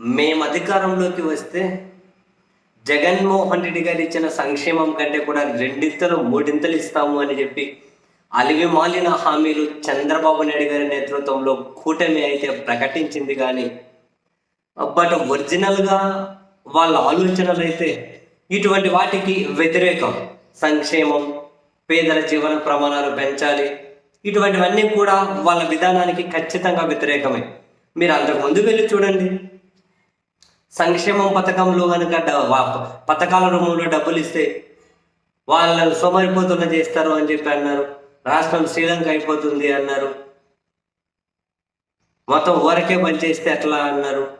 మేము అధికారంలోకి వస్తే జగన్మోహన్ రెడ్డి గారు ఇచ్చిన సంక్షేమం కంటే కూడా రెండింతలు మూడింతలు ఇస్తాము అని చెప్పి అలివి మాలిన హామీలు చంద్రబాబు నాయుడు గారి నేతృత్వంలో కూటమి అయితే ప్రకటించింది కానీ బట్ ఒరిజినల్గా వాళ్ళ ఆలోచనలు అయితే ఇటువంటి వాటికి వ్యతిరేకం. సంక్షేమం పేదల జీవన ప్రమాణాలు పెంచాలి ఇటువంటివన్నీ కూడా వాళ్ళ విధానానికి ఖచ్చితంగా వ్యతిరేకమే. మీరు అంతకు ముందు వెళ్ళి చూడండి. సంక్షేమం పథకంలో కనుక డ- పథకాల రూపంలో డబ్బులు ఇస్తే వాళ్ళని సోమరిపోతున్న చేస్తారు అని చెప్పి అన్నారు. రాష్ట్రం శ్రీలంక అయిపోతుంది అన్నారు. మొత్తం ఊరకే పనిచేస్తే ఎట్లా అన్నారు.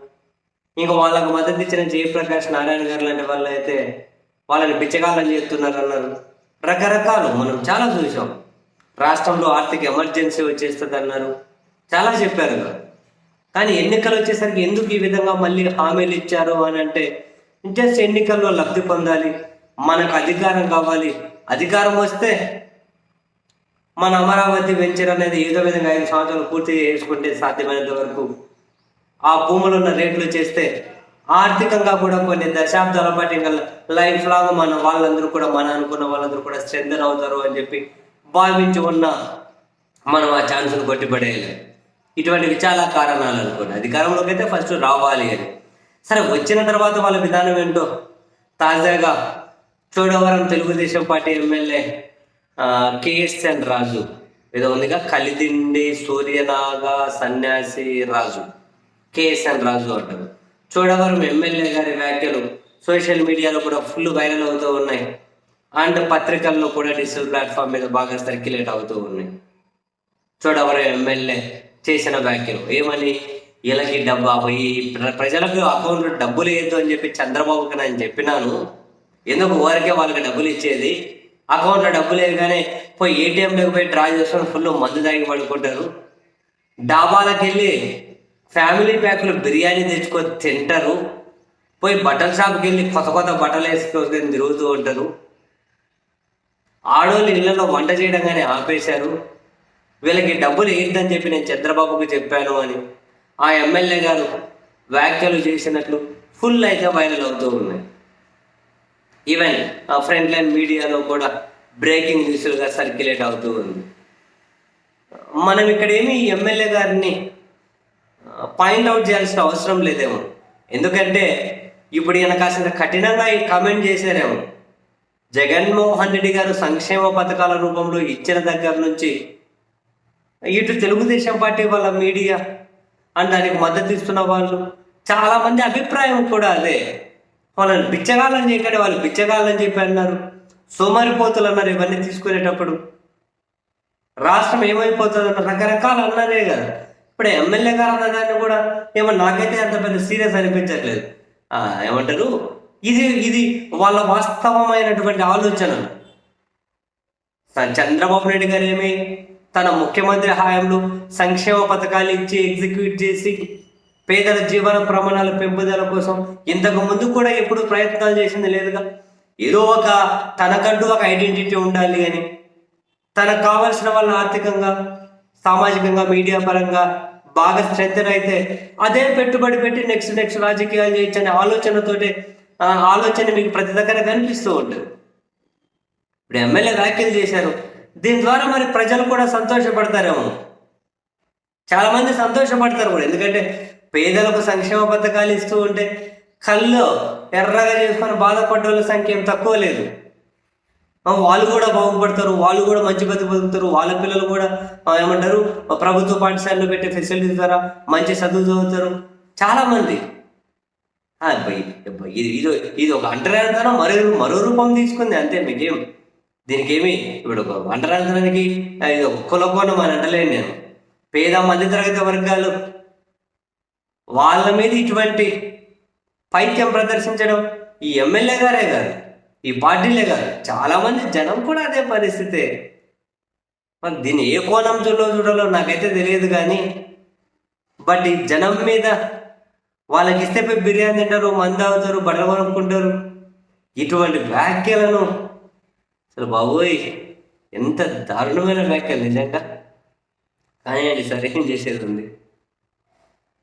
ఇంకా వాళ్ళకు మద్దతు ఇచ్చిన జయప్రకాష్ నారాయణ గారు లాంటి వాళ్ళు అయితే వాళ్ళని బిచ్చగాళ్ళని చేస్తున్నారు అన్నారు రకరకాలు మనం చాలా చూసాం రాష్ట్రంలో ఆర్థిక ఎమర్జెన్సీ వచ్చేస్తుంది అన్నారు చాలా చెప్పారు. కదా కానీ ఎన్నికలు వచ్చేసరికి ఎందుకు ఈ విధంగా మళ్ళీ హామీలు ఇచ్చారు అని అంటే జస్ట్ ఎన్నికల్లో లబ్ధి పొందాలి మనకు అధికారం కావాలి. అధికారం వస్తే మన అమరావతి వెంచర్ అనేది ఏదో విధంగా ఐదు సంవత్సరాలు పూర్తి చేసుకుంటే సాధ్యమైనంత వరకు ఆ భూములు ఉన్న రేట్లు చేస్తే ఆర్థికంగా కూడా కొన్ని దశాబ్దాల పాటు ఇంకా లైఫ్ లాంగ్ మన వాళ్ళందరూ కూడా మన అనుకున్న వాళ్ళందరూ కూడా స్ట్రెంథన్ అవుతారు అని చెప్పి భావించి ఉన్న మనం ఆ ఛాన్స్ను కొట్టిపడేయాలి. ఇటువంటివి చాలా కారణాలు అనుకోండి. అధికారంలోకి అయితే ఫస్ట్ రావాలి అని. సరే వచ్చిన తర్వాత వాళ్ళ విధానం ఏంటో? తాజాగా Chodavaram Telugu Desam party MLA KSN Raju ఏదో ఉందిగా? కలిదిండి సూర్యనాగ సన్యాసి రాజు కేఎస్ఎన్ రాజు అంటారు. చోడవరం ఎమ్మెల్యే గారి వ్యాఖ్యలు సోషల్ మీడియాలో కూడా ఫుల్ వైరల్ అవుతూ ఉన్నాయి. అండ్ పత్రికల్లో కూడా డిజిటల్ ప్లాట్ఫామ్ మీద బాగా సర్క్యులేట్ అవుతూ ఉన్నాయి. చూడవరం ఎమ్మెల్యే చేసిన వ్యాఖ్యలు ఏమని వీళ్ళకి డబ్బు పోయి ప్ర- ప్రజలకు అకౌంట్లో డబ్బులు వేయద్దు అని చెప్పి చంద్రబాబుకి నేను చెప్పినాను. ఎందుకు? ఊరికే వాళ్ళకి డబ్బులు ఇచ్చేది. అకౌంట్లో డబ్బులు వేయగానే పోయి ఏటీఎంలోకి పోయి డ్రా చేసుకొని ఫుల్ మందు తాగి పడుకుంటారు. డాబాలకు వెళ్ళి ఫ్యామిలీ ప్యాక్లు బిర్యానీ తెచ్చుకొని తింటారు. పోయి బట్టల షాప్కి వెళ్ళి కొత్త కొత్త బట్టలు వేసుకొని తిరుగుతూ ఉంటారు. ఆడోళ్ళు ఇళ్ళలో వంట చేయడం కానీ ఆపేశారు. వీళ్ళకి డబ్బులు ఏంటని చెప్పి నేను చంద్రబాబుకి చెప్పాను అని ఆ ఎమ్మెల్యే గారు వ్యాఖ్యలు చేసినట్లు ఫుల్ అయితే వైరల్ అవుతూ ఉన్నాయి. ఈవెన్ ఆ ఫ్రంట్ లైన్ మీడియాలో కూడా బ్రేకింగ్ న్యూస్లుగా సర్క్యులేట్ అవుతూ ఉంది. మనం ఇక్కడ ఏమి ఎమ్మెల్యే గారిని పాయింట్ అవుట్ చేయాల్సిన అవసరం లేదేమో. ఎందుకంటే ఇప్పుడు ఈయన కాసిన కఠినంగా ఈ కామెంట్ చేశారేమో. జగన్మోహన్ రెడ్డి గారు సంక్షేమ పథకాల రూపంలో ఇచ్చిన దగ్గర నుంచి ఇటు తెలుగుదేశం పార్టీ వాళ్ళ మీడియా అండ్ దానికి మద్దతు ఇస్తున్న వాళ్ళు చాలా మంది అభిప్రాయం కూడా అదే. వాళ్ళని బిచ్చగాళ్ళని చేయకండి వాళ్ళు బిచ్చగాళ్ళని చెప్పి అన్నారు. సోమరిపోతులు అన్నారు ఇవన్నీ తీసుకునేటప్పుడు. రాష్ట్రం ఏమైపోతుంది అన్న రకరకాలు అన్నారే కదా. ఇప్పుడు ఎమ్మెల్యే గారు అన్న దాన్ని కూడా ఏమో నాకైతే అంత పెద్ద సీరియస్ అనిపించట్లేదు. ఏమంటారు? ఇది ఇది వాళ్ళ వాస్తవమైనటువంటి ఆలోచన. చంద్రబాబు నాయుడు గారు ఏమి తన ముఖ్యమంత్రి హయాంలో సంక్షేమ పథకాలు ఇచ్చి ఎగ్జిక్యూట్ చేసి పేదల జీవన ప్రమాణాల పెంపుదల కోసం ఇంతకు ముందు కూడా ఎప్పుడు ప్రయత్నాలు చేసింది లేదుగా? ఏదో ఒక తనకంటూ ఒక ఐడెంటిటీ ఉండాలి అని. తనకు కావలసిన వాళ్ళ ఆర్థికంగా సామాజికంగా మీడియా పరంగా బాగా స్ట్రెంగ్ అయితే అదే పెట్టుబడి పెట్టి నెక్స్ట్ నెక్స్ట్ రాజకీయాలు చేయొచ్చనే ఆలోచనతోటే ఆలోచన మీకు ప్రతి దగ్గర కనిపిస్తూ ఉంటుంది. ఇప్పుడు ఎమ్మెల్యే వ్యాఖ్యలు చేశారు. దీని ద్వారా మరి ప్రజలు కూడా సంతోషపడతారేమో. చాలామంది సంతోషపడతారు కూడా. ఎందుకంటే పేదలకు సంక్షేమ పథకాలు ఇస్తూ ఉంటే కళ్ళు ఎర్రగా చేసుకొని బాధపడ్డ వాళ్ళ సంఖ్య ఏం తక్కువ లేదు. వాళ్ళు కూడా బాగుపడతారు వాళ్ళు కూడా మంచి బతి బతుకుతారు వాళ్ళ పిల్లలు కూడా ఏమంటారు ప్రభుత్వ పాఠశాలలో పెట్టే ఫెసిలిటీస్ ద్వారా మంచి చదువు చదువుతారు. చాలామంది. ఇది ఇది ఇది ఒక అంటరానితనం మరో మరో రూపం తీసుకుంది అంతే మీకేం దీనికి ఏమి ఇప్పుడు ఒక అంటరానితనానికి ఇది ఒక కులకోణం అని అంటలేను నేను. పేద మధ్యతరగతి వర్గాలు వాళ్ళ మీద ఇటువంటి పైత్యం ప్రదర్శించడం ఈ ఎమ్మెల్యే గారే కాదు ఈ పార్టీలే కాదు చాలామంది జనం కూడా అదే పరిస్థితే. మరి దీన్ని ఏ కోణంలో చూడాలో నాకైతే తెలియదు కానీ బట్ ఈ జనం మీద వాళ్ళకి ఇస్తే బిర్యానీ తింటారు మంది అవుతారు బట్టలు కొనుక్కుంటారు ఇటువంటి వ్యాఖ్యలను అసలు బాబోయ్ ఎంత దారుణమైన వ్యాఖ్యలు నిజంగా. కానీ అండి సరే ఏం చేసేది ఉంది.